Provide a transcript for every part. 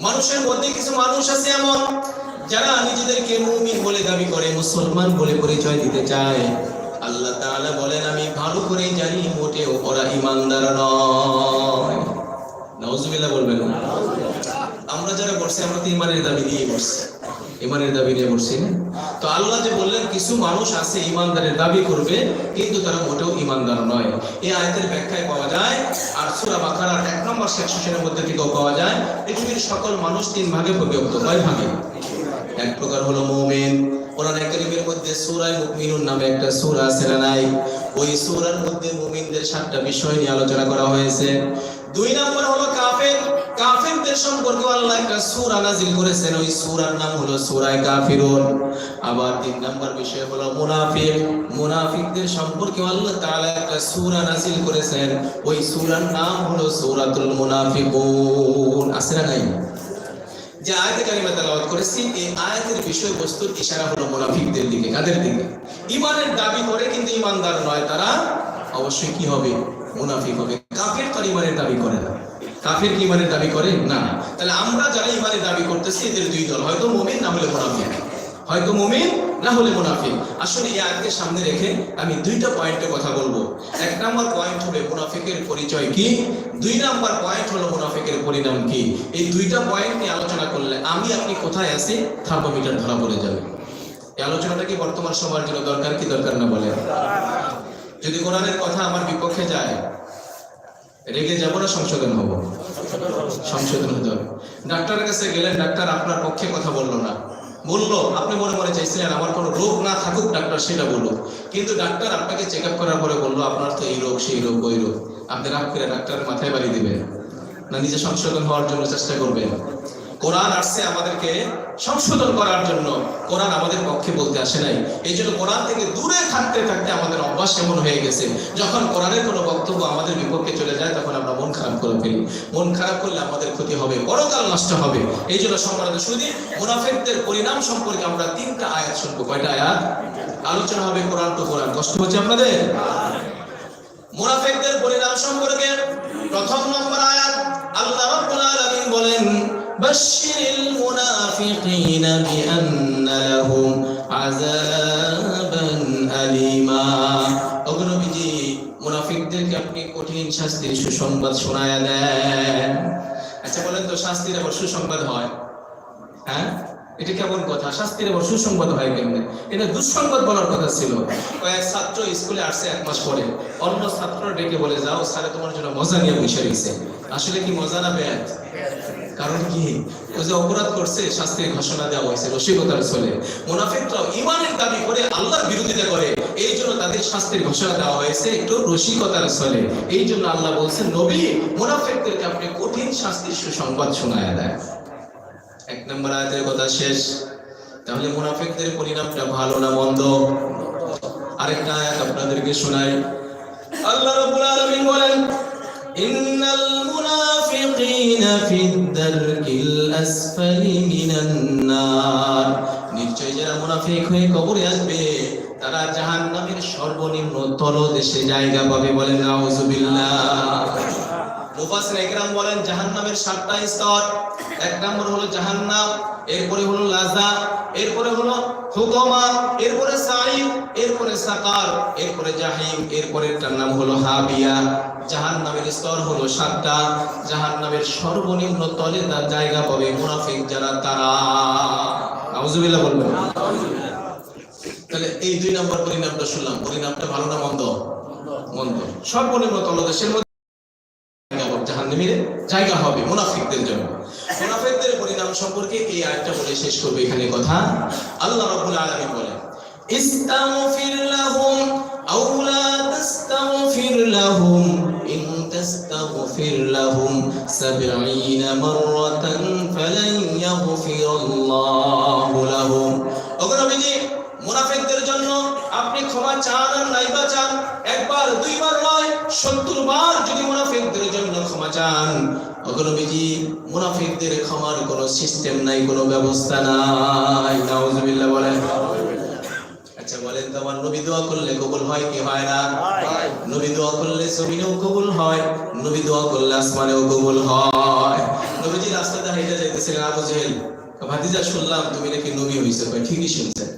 মানুষের মধ্যে কিছু মানুষ আছে এমন, যারা নিজেদেরকে মুমিন বলে দাবি করে, মুসলমান বলে পরিচয় দিতে চায়। আল্লাহ তাআলা বলেন, আমি ভালো করে জানি, মোটেও ওরা ইমানদার নয়। নাউজুবিল্লাহ বলবেন। আমরা যারা করছি, আমরা তো ইমানের দাবি দিয়ে করছি। ইমানের দাবি নিয়ে করছি না তো আল্লাহ যে বললেন, কিছু মানুষ আছে ইমানদারের দাবি করবে, কিন্তু তারা মোটেও ইমানদার নয়। এই আয়াতের ব্যাখ্যায় পাওয়া যায়, আর সূরা বাকারার এক নম্বর সেকশনের মধ্যে থেকেও পাওয়া যায়, পৃথিবীর সকল মানুষ তিন ভাগে বিভক্ত কয় ভাগে? এক প্রকার হলো মুমিন। কোরআন কারীমের মধ্যে সূরা মুমিনুন নামে একটা সূরা আছে না নাই? ওই সূরার মধ্যে মুমিনদের সাতটা বিষয় নিয়ে আলোচনা করা হয়েছে। দুই নম্বর হলো কাফের। কাফেরদের সম্পর্কে আল্লাহ একটা করেছেন। ওই নাম হলো কাফিরুন। আবার তিন বিষয় হলো মুনাফিক। মুনাফিকদের সম্পর্কে আল্লাহ তাআলা একটা করেছেন। ওই নাম হলো সূরাতুল মুনাফিকুন। আছে না নাই? যে আয়াতে কারিমা তেলাওয়াত করেছি, এই আয়াতের বিষয়বস্তুর ইশারা হলো মুনাফিকদের দিকে, কাদের দিকে? ইমানের দাবি করে, কিন্তু ইমানদার নয় তারা। অবশ্যই কি হবে? মুনাফিক হবে। কাফের তো দাবি করে না। কাফের কি ইমানের দাবি করে? না তাহলে আমরা যারা ইমানের দাবি করতেছি, এদের দুই দল, হয়তো মুমিন না হলে মুনাফিক। হয়তো মুমিন না হলে মুনাফিক। আসলে এই আয়াতকে সামনে রেখে আমি দুইটা পয়েন্টে কথা বলব। এক নাম্বার পয়েন্ট হবে মুনাফিকের পরিচয় কি? দুই নাম্বার পয়েন্ট হলো মুনাফিকের পরিণাম কি? এই দুইটা পয়েন্ট নিয়ে আলোচনা করলে আমি আপনি কোথায় আছি? থার্মোমিটার ধরা পড়ে যাবে। এই আলোচনাটা কি বর্তমান সময়ের জন্য দরকার, কি দরকার না বলে যদি কোরআনের কথা আমার বিপক্ষে যায় রেগে যাব না, সংশোধন হব? সংশোধন হতে হবে। ডাক্তারের কাছে গেলেন, ডাক্তার আপনার পক্ষে কথা বলল না। বলল, আপনি মনে মনে চাইছিলেন আমার কোনো রোগ না থাকুক, ডাক্তার সেটা বলুক। কিন্তু ডাক্তার আপনাকে চেক আপ করার পরে বলল, আপনার তো এই রোগ, সেই রোগ, ওই রোগ। আপনি রাগ করে ডাক্তারের মাথায় বাড়ি দিবেন না, নিজে সংশোধন হওয়ার জন্য চেষ্টা করবেন। কোরআন আসছে আমাদেরকে সংশোধন করার জন্য। কোরআন আমাদের পক্ষে বলতে আসে নাই। এই জন্য কোরআন থেকে দূরে থাকতে থাকতে আমাদের অভ্যাস এমন হয়ে গেছে। যখন কোরআনের কোনো বক্তব্য আমাদের বিপক্ষে চলে যায়, তখন আমরা মন খারাপ করে ফেলি। মন খারাপ করলে আমাদের ক্ষতি হবে, পরকাল নষ্ট হবে। এই জন্য সম্মানিত শুধু মুনাফেকদের পরিণাম সম্পর্কে আমরা তিনটা আয়াত শুনব। কয়টা আয়াত? আলোচনা হবে কোরআন তো কোরআন। কষ্ট হচ্ছে আপনাদের? মুনাফিকদের পরিণাম সম্পর্কে প্রথম নম্বর আয়াত আল্লাহ রাব্বুল আলামিন বলেন বাশশিরিল মুনাফিকিনা বিআন্না লাহুম আযাবান আলিমা অগ্নবীজি মুনাফিকদেরকে আপনি কঠিন শাস্তির সুসংবাদ শোনায়া দেন। আচ্ছা বলেন তো, শাস্তির আবার সুসংবাদ হয়? হ্যাঁ? এটা কেমন কথা? শাস্তির আবার সুসংবাদ হয় কেমনে? এটা দুঃসংবাদ বলার কথা ছিল। কয়েক ছাত্র স্কুলে আসছে এক মাস পরে। অন্য ছাত্র ডেকে বলে, যাও, স্যারে, তোমার জন্য মজা নিয়ে বসে রয়েছে। আসলে কি মজা না ব্যাধ কারণ কি? ও যে অপরাধ করছে, শাস্তির ঘোষণা দেওয়া হয়েছে, রসিকতার চলে মুনাফিকরাও ইমানের দাবি করে আল্লাহর বিরোধিতা করে। এই জন্য তাদের শাস্তির ঘোষণা দেওয়া হয়েছে একটু রসিকতার চলে এই জন্য আল্লাহ বলছেন, নবী, মুনাফিকদেরকে আপনি কঠিন শাস্তির সুসংবাদ শোনায় দেয় এক নম্বর আয়াতের কথা শেষ। তাহলে মুনাফিকদের পরিণামটা ভালো না মন্দ? আরেকটা আয়াত আপনাদেরকে শোনাই। আল্লাহ রাব্বুল আলামিন বলেন ইন্নাল মুনাফিকিনা في الدرك الأسفل من النار. নিশ্চয় যারা মুনাফিক হয়ে কবরে আসবে, তারা জাহান্নামের সর্বনিম্ন তলদেশে জায়গা পাবে বলেন, নাউজুবিল্লাহ। বলেন, জাহান্নামের সাতটা স্তর। এক নম্বর হলো জাহান্নাম, এরপরে হলো লাজা, এরপরে হলো হুকমা এরপরে সাইম এরপরে সাকার, এরপরে জাহিম, এরপরেরটার নাম হলো হাবিয়া। জাহান্নামের স্তর হলো সাতটা। জাহান্নামের সর্বনিম্ন তলে তার জায়গা পাবে মুনাফিক যারা তারা। বলবেন। তাহলে এই দুই নম্বর পরিণামটা শুনলাম। পরিণামটা ভালো না মন্দ? মন্দ। সর্বনিম্ন তলদেশের জাহান্নামের জায়গা হবে মুনাফিকদের জন্য। মুনাফিকদের পরিণাম সম্পর্কে এই আয়াতটা বলে শেষ করবে এখানে কথা। আল্লাহ রাব্বুল আলামিন বলেন, ইস্তাগফির লাহুম আও লা তাস্তাগফির লাহুম, ইন তাস্তাগফির লাহুম 70 মাররাতান ফালান ইয়াগফিরাল্লাহু লাহুম। ওগো নবীজি মুনাফিকদের জন্য আপনি ক্ষমা চান আর নাইবা চান, একবার, দুইবার নয়, সত্তর বার যদি মুনাফিকদের জন্য ক্ষমা চান। মুনাফিকদের ক্ষমার কোনো সিস্টেম নাই, কোনো ব্যবস্থা নাই। নাউজুবিল্লাহ আচ্ছা বলেন তো, আমার নবী দোয়া করলে কবুল হয় কি হয় না? নবী দোয়া করলে জমিনেও কবুল হয়, নবী দোয়া করলে আসমানেও কবুল হয়। নবীজি রাস্তাতে হাইটা যাইতেছিলেন আবু জেহেল। ভাতিজা শুনলাম তুমি নাকি নবী হইছো। কয়, ঠিকই শুনছেন।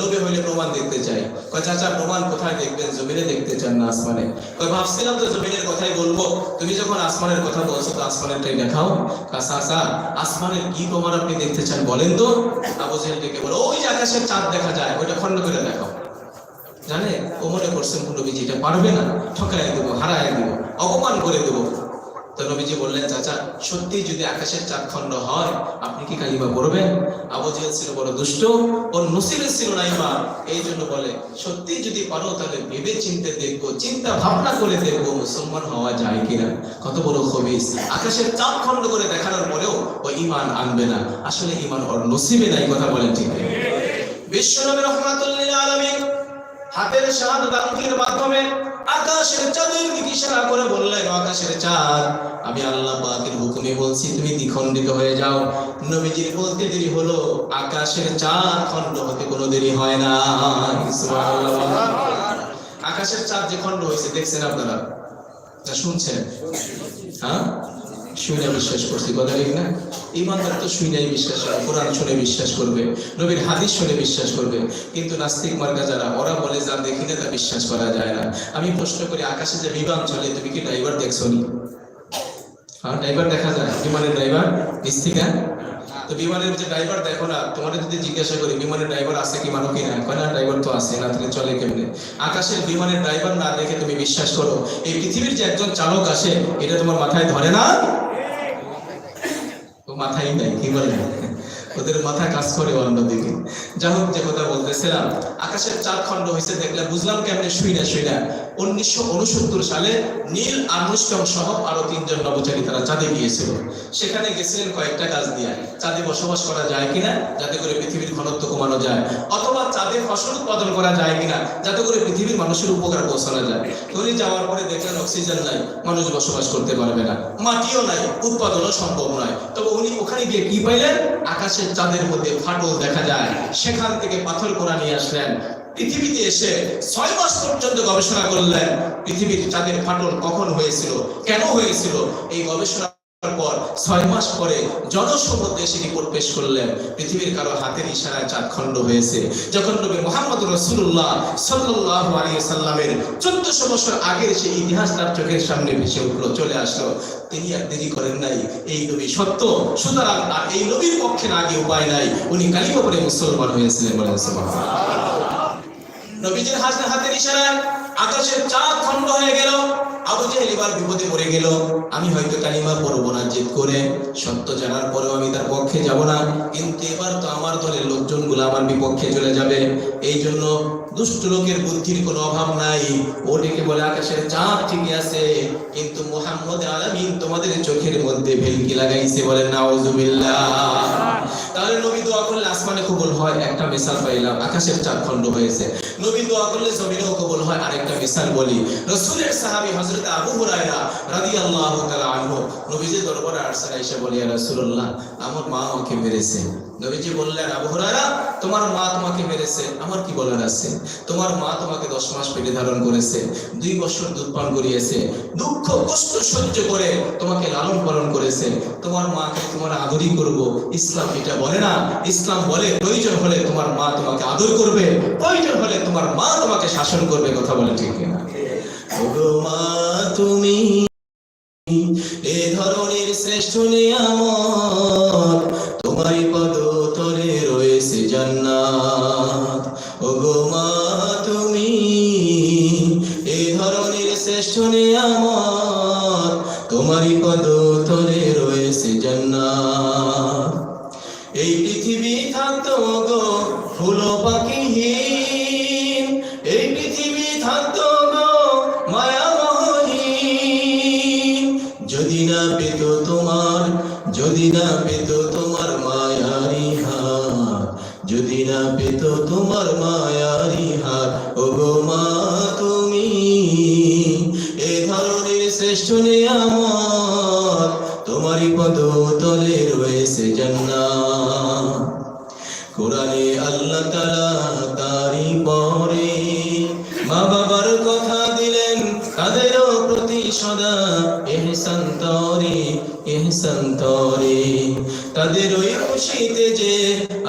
নবী হইলে প্রমাণ দেখতে চাই। কয়, চাচা, প্রমাণ কোথায় দেখবেন? জমিনে দেখতে চান না আসমানে। কয়, ভাবছিলাম তো জমিনের কথাই বলব। তুমি যখন আসমানের কথা বলছো, তো আসমানেরটাই দেখাও। আসমানের কি প্রমাণ আপনি দেখতে চান বলেন তো? আবু বলো, ওই আকাশের চাঁদ দেখা যায়, ওইটা খন্ড করে দেখাও। জানে? ও মনে করছেন নবীজি এটা পারবে না। ঠকায় দেবো, হারায় দেবো, অপমান করে দেবো। তো নবীজি বললেন, চাচা, সত্যি যদি আকাশের চাঁদ খণ্ড হয়, আপনি কি কালিমা পড়বেন? আবু জেহেল ছিল বড় দুষ্ট ওর নসিবে ছিল না ইমান এই জন্য বলে, সত্যি যদি পারো, তাহলে ভেবে চিনতে দেখব চিন্তা ভাবনা করে দেখব মুসলমান হওয়া যায় কিনা। কত বড় খবিস। আকাশের চাঁদ খণ্ড করে দেখানোর পরেও ও ইমান আনবে না। আসলে ইমান ওর নসিবে নাই, কথা বলেন ঠিক বিশ্বনবী রহমাতুল্লিল আলামিন হাতের শাহাদাত আঙ্গুলের মাধ্যমে আকাশের চাঁদের দিকে ইশারা করে বললেন আকাশের চাঁদ, আমি আল্লাহ পাকের হুকুমে বলছি, তুমি দ্বিখণ্ডিত হয়ে যাও। নবীজির বলতে দেরি হলো, আকাশের চাঁদ খণ্ড হতে কোনো দেরি হয় না। আকাশের চাঁদ যে খণ্ড হয়েছে, দেখছেন আপনারা? শুনছেন? হ্যাঁ? শুনে বিশ্বাস করছি, কথা ঠিক না? ইমানদার তো শুনেই বিশ্বাস করে কোরআন শুনে বিশ্বাস করবে, নবীর হাদিস শুনে বিশ্বাস করবে, কিন্তু নাস্তিক মার্কা যারা, ওরা বলে যা দেখি না তা বিশ্বাস করা যায় না। আমি প্রশ্ন করি, আকাশে যে বিমান চলে, তুমি কি ড্রাইভার দেখছ নি? হ্যাঁ ড্রাইভার দেখা যায় বিমানের ড্রাইভার? নিস্তিকা তো বিমানের যে ড্রাইভার দেখো না যদি জিজ্ঞাসা করি, বিমানের ড্রাইভার আছে কি মানো কয় না, ড্রাইভার তো আছে, না, তাহলে চলে কেমনে? আকাশের বিমানের ড্রাইভার না দেখে তুমি বিশ্বাস করো? এই পৃথিবীর যে একজন চালক আসে, এটা তোমার মাথায় ধরে না? ও মাথায় নাই, কি বলে? ওদের মাথা কাজ করে অন্যদিকে। যা হোক, যে কথা বলতেছিলাম, আকাশের চার খন্ড হয়েছে দেখলে বুঝলাম কেমনে শুই না শুই না উনিশশো উনসত্তর সালে নীল আর্মস্ট্রং সহ আরও তিনজন নবচারী তারা চাঁদে গিয়েছিল। সেখানে গেছিলেন কয়েকটা কাজ দিয়ে। চাঁদে বসবাস করা যায় কিনা, যাতে করে পৃথিবীর ঘনত্ব কমানো যায়, অথবা চাঁদে ফসল উৎপাদন করা যায় কিনা, যাতে করে পৃথিবীর মানুষের উপকার পৌঁছানো যায়। উনি যাওয়ার পরে দেখলেন অক্সিজেন নাই, মানুষ বসবাস করতে পারবে না। মাটিও নাই, উৎপাদনও সম্ভব নয়। তবে উনি ওখানে গিয়ে কি পাইলেন? আকাশের চাঁদের মধ্যে ফাটল দেখা যায়। সেখান থেকে পাথর কোড়া নিয়ে আসলেন। পৃথিবীতে এসে ছয় মাস পর্যন্ত গবেষণা করলেন পৃথিবীর চাঁদের ফাটল কখন হয়েছিল, কেন হয়েছিল, এই গবেষণা পর ছয় মাস পরে এসে রিপোর্ট পেশ করলেন, পৃথিবীর কারও হাতের ইশারায় চাঁদ খণ্ড হয়েছে যখন নবী মোহাম্মদ রসুল্লাহ সাল্লাহ আলী সাল্লামের চোদ্দশো বছর আগের ইতিহাস তার চোখের সামনে ভেসে উঠল, চলে আসলো, তিনি আর দেরি করেন নাই এই নবী সত্য, সুতরাং আর এই নবীর পক্ষে আগে উপায় নাই, উনি কালিমা মুসলমান হয়েছিলেন। নবীজির হাতে ইশারায় আকাশের চাঁদ খণ্ড হয়ে গেল। আবু জেহেল এবার বিপদে পড়ে গেল, আমি হয়তো কালিমা পড়ব না জেদ করে সত্য জানার পরেও আমি তার পক্ষে যাব না। কিন্তু এবার তো আমার দলের লোকজনগুলো আমার বিপক্ষে চলে যাবে। এই জন্য দুষ্ট লোকের বুদ্ধির কোনো অভাব নাই। ও ডেকে বলে আকাশের চাঁদ ঠিকই আছে, কিন্তু মোহাম্মদ আলামিন তোমাদের চোখের মধ্যে ভেলকি লাগাইছে বলে নাউজুবিল্লাহ। তাহলে নবী দোয়া করলে আসমানে কবুল হয়, একটা মিসাল পাইলাম, আকাশের চাঁদ খণ্ড হয়েছে। নবী দোয়া করলে জমিনেও কবুল হয়, আরেকটা মিসাল বলি। রসুলের সাহাবী হযরত আবু হুরায়রা রাদিয়াল্লাহু তাআলা আনহু দরবারে ইয়া রাসূলুল্লাহ, আমার মা আমাকে মেরেছে। নবীজি বললেন, আবু হুরায়রা, তোমার মা তোমাকে মেরেছে। আমার কি বলার আছে? তোমার মা তোমাকে দশ মাস পেটে ধারণ করেছে, দুই বছর করিয়েছে, দুঃখ, কষ্ট সহ্য করে তোমাকে লালন পালন করেছে। তোমার মাকে তোমার আদরই করব। ইসলাম এটা বলে না। ইসলাম বলে প্রয়োজন হলে তোমার মা তোমাকে আদর করবে, প্রয়োজন হলে তোমার মা তোমাকে শাসন করবে। কথা বলে ঠিক না ওগো তুমি এ ধরনের শ্রেষ্ঠ তোমারই পদ তলে রয়েছে জান্নাত। ওগো মা, তুমি এ ধরনের শ্রেষ্ঠ নিয়ামত। তোমারই পদ তলে রয়েছে জান্নাত। না পেত তোমার, যদি না পেত তোমার মায়ারি হাত, যদি না পেত তোমার মায়ারি হাত ও গো মা তুমি, এ ধরনের শ্রেষ্ঠ নিয়ামত তোমারই পদ তলে রয়েছে জান্নাত। এহসান তরে এহসান তাদের ওই খুশিতে যে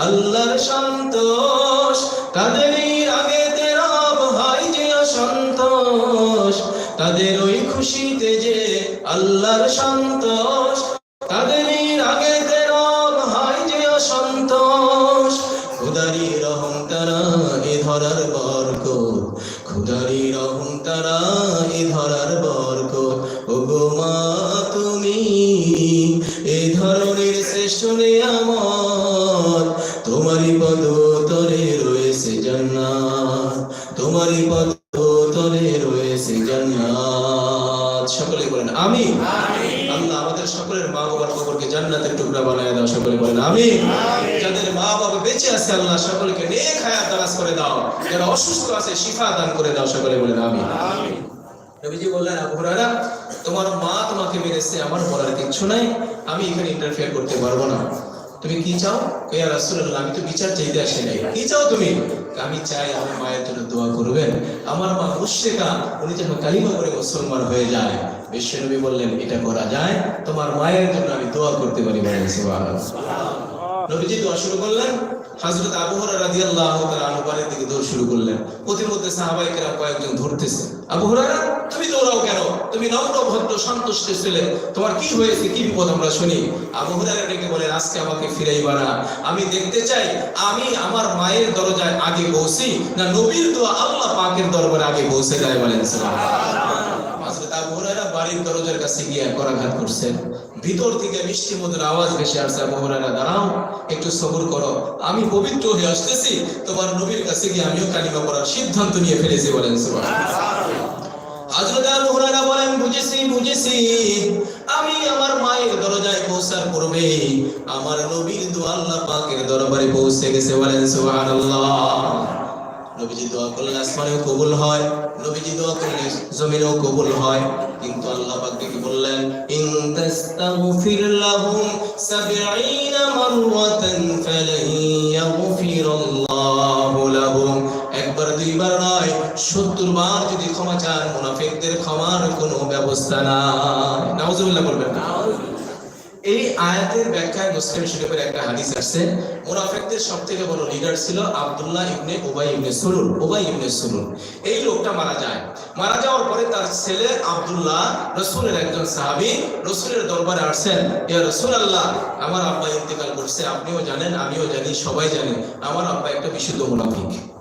আল্লাহর সন্তোষ তাদেরই আগে রব হয় যে অসন্তোষ। তাদের ওই খুশিতে যে আল্লাহর সন্তোষ তুমি। এ ধরনের শ্রেষ্ঠ আমার তোমারই পদ তরে রয়েছে জান্নাত। তোমারই পদ তরে রয়েছে জান্নাত। সকলে বলেন আমি আল্লাহ আমাদের সকলের মা বাবার কবরকে জান্নাতের টুকরা বানায় দাও সকলে বলেন আমি যাদের মা বাবা বেঁচে আছে আল্লাহ সকলকে নেক হায়াত দারাজ করে দাও। যারা অসুস্থ আছে শিফা দান করে দাও সকলে বলেন আমি নবীজি বললেন আবু হুরায়রা মা তোমাকে মেরেছে আমার বলার কিচ্ছু নাই আমি এখানে ইন্টারফেয়ার করতে পারব না। তুমি কি চাও? ইয়া রাসূলুল্লাহ আমি তো বিচার চাইতে আসি নাই। কি চাও তুমি? আমি চাই আমার মায়ের জন্য দোয়া করবেন। আমার মা মুশরিকা উনি যেন কালিমা করে মুসলমান হয়ে যায়। বিশ্বনবী বললেন এটা করা যায় তোমার মায়ের জন্য আমি দোয়া করতে পারি বলেন সুবহানাল্লাহ। নবীজি দোয়া শুরু করলেন হযরত আবু হুরায়রা রাদিয়াল্লাহু তাআলা দিকে দৌড় শুরু করলেন। প্রতিমধ্যে সাহাবায়ে কেরাম কয়েকজন ধরতেছে। আবু তুমি দৌড়াও কেন? তুমি নম্র ভদ্র সন্তুষ্ট ছেলে। তোমার কি হয়েছে? কি বিপদ আমরা শুনি। ডেকে বলেন আজকে আমাকে ফিরাইবা না। আমি দেখতে চাই, আমি আমার মায়ের দরজায় আগে পৌঁছি না নবীর দোয়া আল্লাহ পাকের দরবারে আগে পৌঁছে যায় বলেন বাড়ির দরজার কাছে গিয়ে করাঘাত করছেন ভিতর থেকে মিষ্টি মধুর আওয়াজ ভেসে আসছে, আবু দাঁড়াও, একটু সবর করো। আমি পবিত্র হয়ে আসতেছি, তোমার নবীর কাছে গিয়ে আমিও কালিমা পড়ার সিদ্ধান্ত নিয়ে ফেলেছি, বলেন হযরত বলেন, বুঝেছি বুঝেছি, আমি আমার মায়ের দরজায় পৌঁছার পূর্বে আমার নবীর পাকের দরবারে পৌঁছে গেছে, বলেন নবীজি দোয়া করলে আসমানেও কবুল হয়, নবীজি দোয়া করলে জমিনেও কবুল হয় কিন্তু আল্লাহ পাক কি বললেন, ইন তাস্তাগফির লাহুম 70 মাররাতান ফালান ইয়াগফিরাল্লাহু লাহুম। একবার, দুইবার নয় 70 বার যদি ক্ষমা চান, মুনাফিকদের ক্ষমার কোনো ব্যবস্থা নাই। নাউজুবিল্লাহ বলবেন না। এই আয়াতের ব্যাখ্যায় মুসলিম শরীফের একটা হাদিস আছে মুনাফিকদের সবথেকে বড় লিডার ছিল আব্দুল্লাহ ইবনে উবাই ইবনে সুলুল, উবাই ইবনে সুলুল। এই লোকটা মারা যায়। মারা যাওয়ার পরে তার ছেলে আব্দুল্লাহ রসুলের একজন সাহাবী রসুলের দরবারে আসছেন, ইয়া রাসূলুল্লাহ, আমার আব্বা ইন্তেকাল করছে। আপনিও জানেন, আমিও জানি, সবাই জানে, আমার আব্বা একটা বিশুদ্ধ মুনাফিক।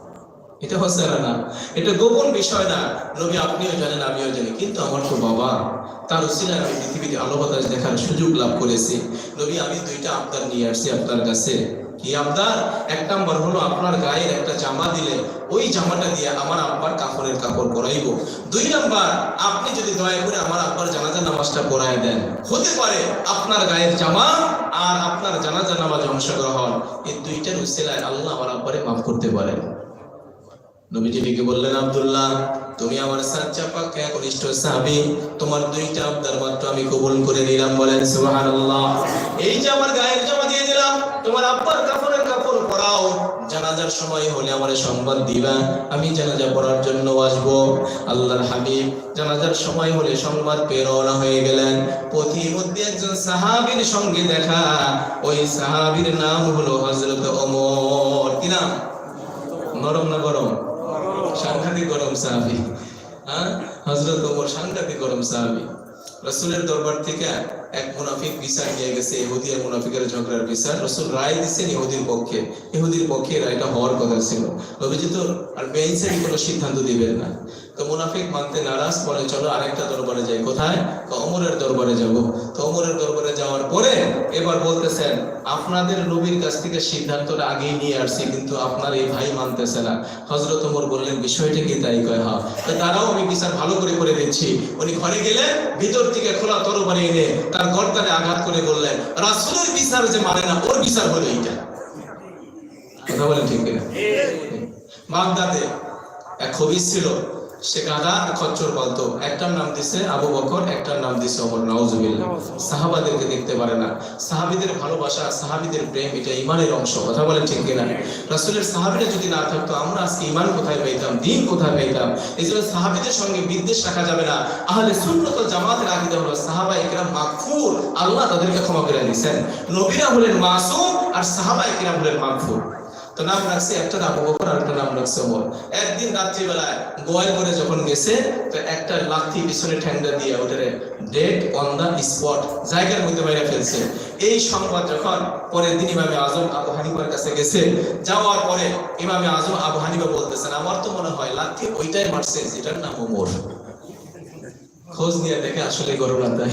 এটা হচ্ছে না এটা গোপন বিষয় না। নবী আপনিও জানেন, আমিও জানি। কিন্তু আমার তো বাবা তার উসিলায় আমি পৃথিবীতে আলো বাতাস দেখার সুযোগ লাভ করেছি। নবী, আমি দুইটা আবদার নিয়ে আসছি আপনার কাছে। কি আবদার? এক নাম্বার হলো আপনার গায়ের একটা জামা দিলে ওই জামাটা দিয়ে আমার আব্বার কাপড়ের কাপড় পরাইব। দুই নাম্বার, আপনি যদি দয়া করে আমার আব্বার জানাজা নামাজটা পড়ায় দেন। হতে পারে আপনার গায়ের জামা আর আপনার জানাজা নামাজ অংশগ্রহণ। এই দুইটার উসিলায় আল্লাহ আমার আব্বারে মাফ করতে পারেন। নবীজি ডেকে বললেন, আব্দুল্লাহ, তুমি আমার সাচ্চা পাক্কা কনিষ্ঠ সাহাবী। তোমার দুইটা আবদার মাত্র আমি কবুল করে নিলাম। বলেন, সুবহানাল্লাহ। এই যে আমার গায়ের জামা দিয়ে দিলাম, তোমার আব্বার কাপড়ের কাপড় পরাও। জানাজার সময় হলে আমারে সংবাদ দিবা, আমি জানাজা পড়ার জন্য আসব। আল্লাহর হাবিব, জানাজার সময় হলে সংবাদ পেয়ে রওনা হয়ে গেলেন। পথির মধ্যে একজন সাহাবীর সঙ্গে দেখা, ওই সাহাবীর নাম হলো হযরত ওমর। কি নাম? নরম না গরম? সাংঘাতিক গরম সাহাবি। হ্যাঁ? হজরত ওমর সাংঘাতিক গরম সাহাবি। রসুলের দরবার থেকে এক মুনাফিক বিচার নিয়ে গেছে ইহুদি আর মুনাফিকের ঝগড়ার বিচার। রসুল রায় দিচ্ছেন ইহুদির পক্ষে। ইহুদির পক্ষে রায়টা হওয়ার কথা ছিল। তো আর বেঞ্চের কোনো সিদ্ধান্ত দিবেন না। তো মুনাফিক মানতে নারাজ, বলে চলো আরেকটা দরবারে যাই। কোথায়? তো অমরের দরবারে যাব। তো অমরের দরবারে যাওয়ার পরে এবার বলতেছেন, আপনাদের নবীর কাছ থেকে সিদ্ধান্তটা আগেই নিয়ে আসছি, কিন্তু আপনার এই ভাই মানতেছে না। হজরত ওমর বললেন, বিষয়টা কি? তাই কয় হ্যাঁ। তো তারাও আমি বিচার ভালো করে করে দিচ্ছি। উনি ঘরে গেলে ভিতর থেকে খোলা তরবারি এনে তার গর্দানে আঘাত করে বললেন, রাসূলের বিচার যে মানে না, ওর বিচার হলো এইটা। কথা বলেন ঠিক কিনা? বাগদাদে এক খবিস ছিল সে গাদা খচ্চর বলতো একটার নাম দিছে আবু বকর, একটার নাম দিছে ওমর। নওয়াজুবিল্লাহ সাহাবাদেরকে দেখতে পারে না। সাহাবীদের ভালোবাসা, সাহাবীদের প্রেম, এটা ইমানের অংশ। কথা বলেন ঠিক কিনা? রাসূলের সাহাবীরা যদি না থাকতো, আমরা আজকে ইমান কোথায় পাইতাম, দিন কোথায় পাইতাম? এই জন্য সাহাবিদের সঙ্গে বিদ্বেষ রাখা যাবে না। আহলে সুন্নত জামাতের আকীদা হলো সাহাবা একরাম মাগফুর আল্লাহ তাদেরকে ক্ষমা করে দিয়েছেন। নবীরা হলেন মাসুম আর সাহাবা একরাম হলেন মাগফুর নাম রাখছে একটা একটা নাম রাখছে একদিন রাত্রিবেলায় গোয়াল করে যখন গেছে, তো একটা পিছনে ঠ্যাংটা দিয়ে ওটারে ডেড অন দা স্পট জায়গার মধ্যে বাইরে ফেলছে। এই সংবাদ যখন পরের দিন ইমামে আজম আবু হানিফার কাছে গেছে, যাওয়ার পরে ইমামে আজম আবু হানিফা বলতেছেন, আমার তো মনে হয় লাথি ওইটাই মারছে যেটার নাম ওমর। খোঁজ নিয়ে দেখে আসলে ঘটনা তাই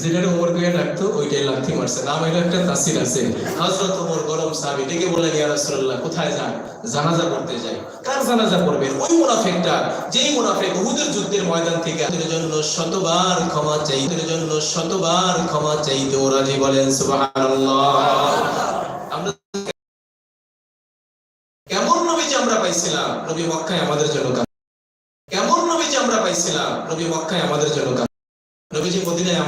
যেটার ওমর কে ডাকতো, ওইটাই লাথি মারছে। নাম এটা একটা তাসির আছে। হযরত ওমর গরম সাহাবী ডেকে বললেন ইয়া রাসূলুল্লাহ, কোথায় যান? জানাজা করতে যাই। কার জানাজা করবেন ওই মুনাফিকটা, যেই মুনাফিক উহুদের যুদ্ধের ময়দান থেকে তাদের জন্য শতবার ক্ষমা চাই তাদের জন্য শতবার ক্ষমা চাইতে ওরা যে বলেন, সুবহানাল্লাহ। আমরা কেমন নবীজি আমরা পাইছিলাম? নবী মক্কায় আমাদের জন্য কাঁদতেন। কেমন নবীজি আমরা পাইছিলাম নবী মক্কায় আমাদের জন্য। নবীজি মদিনায়